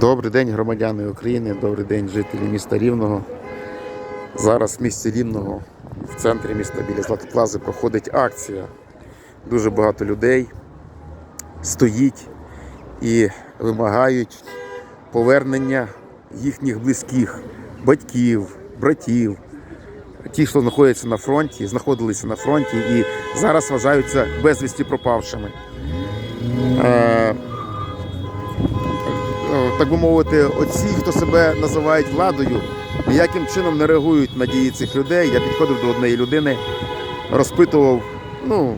Добрий день, громадяни України, добрий день, жителі міста Рівного. Зараз в місті Рівного, в центрі міста біля Златоплази, проходить акція. Дуже багато людей стоїть і вимагають повернення їхніх близьких, батьків, братів, ті, хто знаходяться на фронті, знаходилися на фронті і зараз вважаються безвісті пропавшими. Так би мовити, оці, хто себе називають владою, ніяким чином не реагують на дії цих людей. Я підходив до однієї людини, розпитував, ну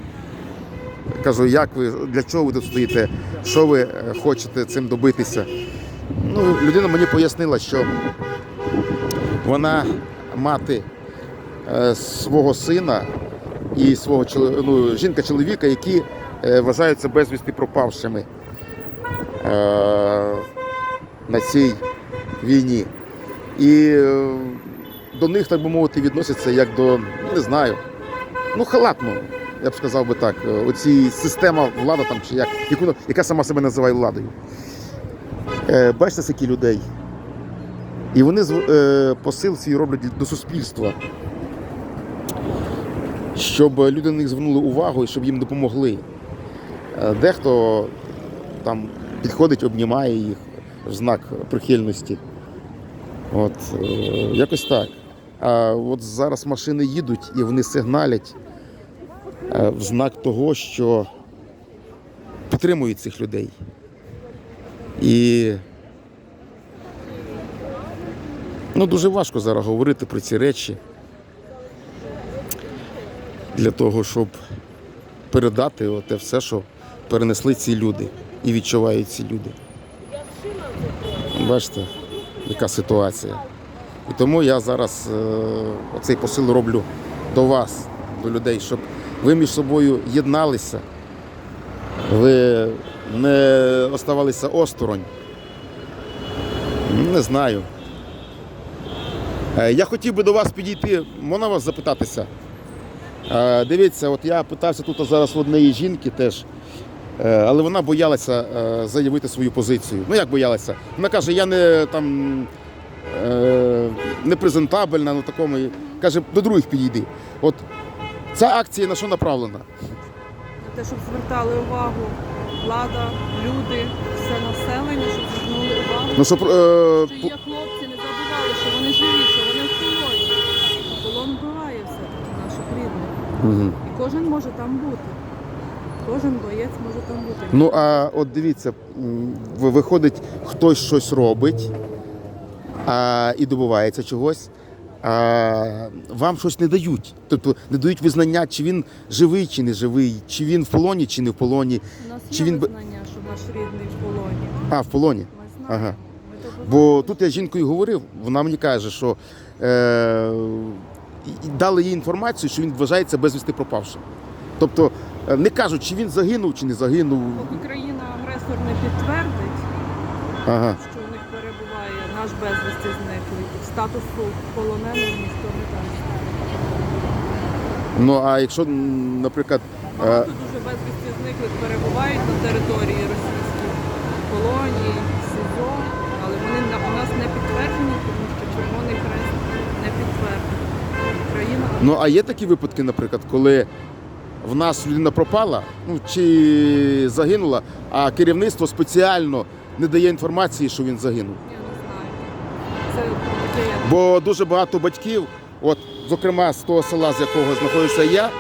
кажу, як ви, для чого ви тут стоїте, що ви е, хочете цим добитися. Ну, людина мені пояснила, що вона мати е, свого сина і свого ну, жінка-чоловіка, які е, вважаються безвісти пропавшими на цій війні. І е, до них, так би мовити, відносяться як до, не знаю, ну, халатно, я б сказав би так. Е, Оці система влада там, чи як, яку, яка сама себе називає владою. Е, бачите, скільки людей. І вони е, посил свій роблять до суспільства, щоб люди на них звернули увагу і щоб їм допомогли. Е, Дехто там підходить, обнімає їх знак прихильності. От, е, якось так. А от зараз машини їдуть і вони сигналять е, в знак того, що підтримують цих людей. І ну, дуже важко зараз говорити про ці речі для того, щоб передати те все, що перенесли ці люди і відчувають ці люди. Бачите, яка ситуація. І тому я зараз е, оцей посил роблю до вас, до людей, щоб ви між собою єдналися, ви не оставалися осторонь. Не знаю. Е, Я хотів би до вас підійти, можна вас запитатися? Е, Дивіться, от я питався тут зараз в однієї жінки теж, але вона боялася е, заявити свою позицію. Ну як боялася? Вона каже, я не там е, не презентабельна, ну такому. Каже, до других підійди. От ця акція на що направлена? Те, щоб звертали увагу влада, люди, все населення, щоб звернули увагу. Ну, щоб, е, Що є хлопці, не забували, що вони живі, що вони в полоні. Полон вбиває все-таки наших рідних. Мгм. І кожен може там бути. Кожен боєць може там бути. Ну а от дивіться, ви- виходить, хтось щось робить а, і добувається чогось, а вам щось не дають. Тобто не дають визнання, чи він живий, чи не живий, чи він в полоні, чи не в полоні. У нас чи є він визнання, що наш рідний в полоні. А, в полоні. Ми знаємо. Ага. Ми Бо тут я з жінкою говорив, вона мені каже, що е, дали їй інформацію, що він вважається безвісти пропавшим. Тобто е, не кажуть, чи він загинув, чи не загинув. Поки країна-агресор не підтвердить, Ага. що в них перебуває наш безвісти зниклий, статусу полоненого ніхто не дасть. Ну а якщо, наприклад, е, Багато дуже безвісті зниклих перебувають на території полоні, в СІЗО, але вони у нас не підтверджені, тому що Червоний Хрест не підтвердив. Країна Ну, а є такі випадки, наприклад, коли в нас людина пропала, ну чи загинула, а керівництво спеціально не дає інформації, що він загинув. я не знаю. Це таке Бо дуже багато батьків, от, зокрема, з того села, з якого знаходжуся я,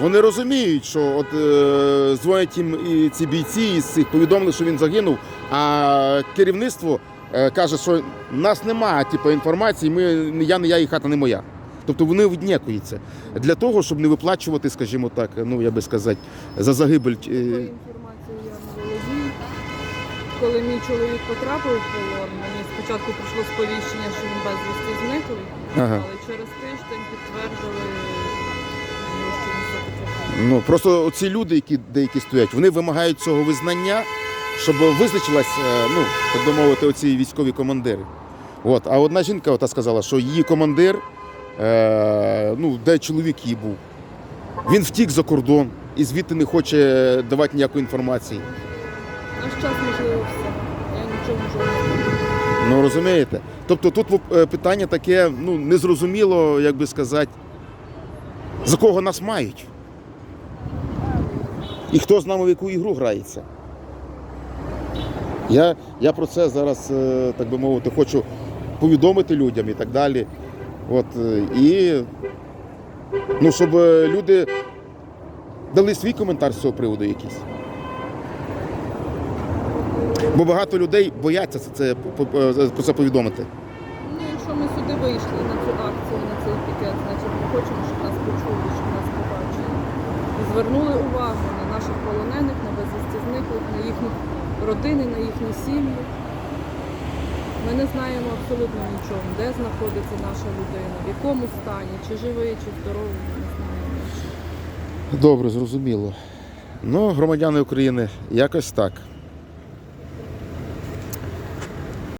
вони розуміють, що от е, дзвонять їм і ці бійці із цих повідомили, що він загинув, а керівництво е, каже, що в нас немає типу, інформації, ми, я не я і хата не моя. Тобто вони віднякуються для того, щоб не виплачувати, скажімо так, ну я би сказати, за загибель. е. Коли мій чоловік потрапив в полон, мені спочатку прийшло сповіщення, що він безвісті зниклий, Ага. але через тиждень підтвердили, ну, що він все-таки Ну просто ці люди, які деякі стоять, вони вимагають цього визнання, щоб визначилась, е, ну так би мовити, оці військові командири. От, а одна жінка ота сказала, що її командир, ну де чоловік її був, він втік за кордон і звідти не хоче давати ніякої інформації. Наш час можливо все. я нічого не можу. Ну розумієте? Тобто тут е, питання таке, ну, незрозуміло, як би сказати, за кого нас мають. І хто з нами в яку ігру грається. Я, я про це зараз, е, так би мовити, хочу повідомити людям і так далі. От, е, і ну, щоб е, люди дали свій коментар з цього приводу якийсь. Бо багато людей бояться це, по- про це повідомити. Ну, якщо ми сюди вийшли на цю акцію, на цей пікет, значить ми хочемо, щоб нас почули, щоб нас побачили. І звернули увагу на наших полонених, на безвісті на їхні родини, на їхні сім'ї. Ми не знаємо абсолютно нічого, де знаходиться наша людина, в якому стані, чи живий, чи здоровий, ми не знаємо. Добре, зрозуміло. Ну, громадяни України, якось так.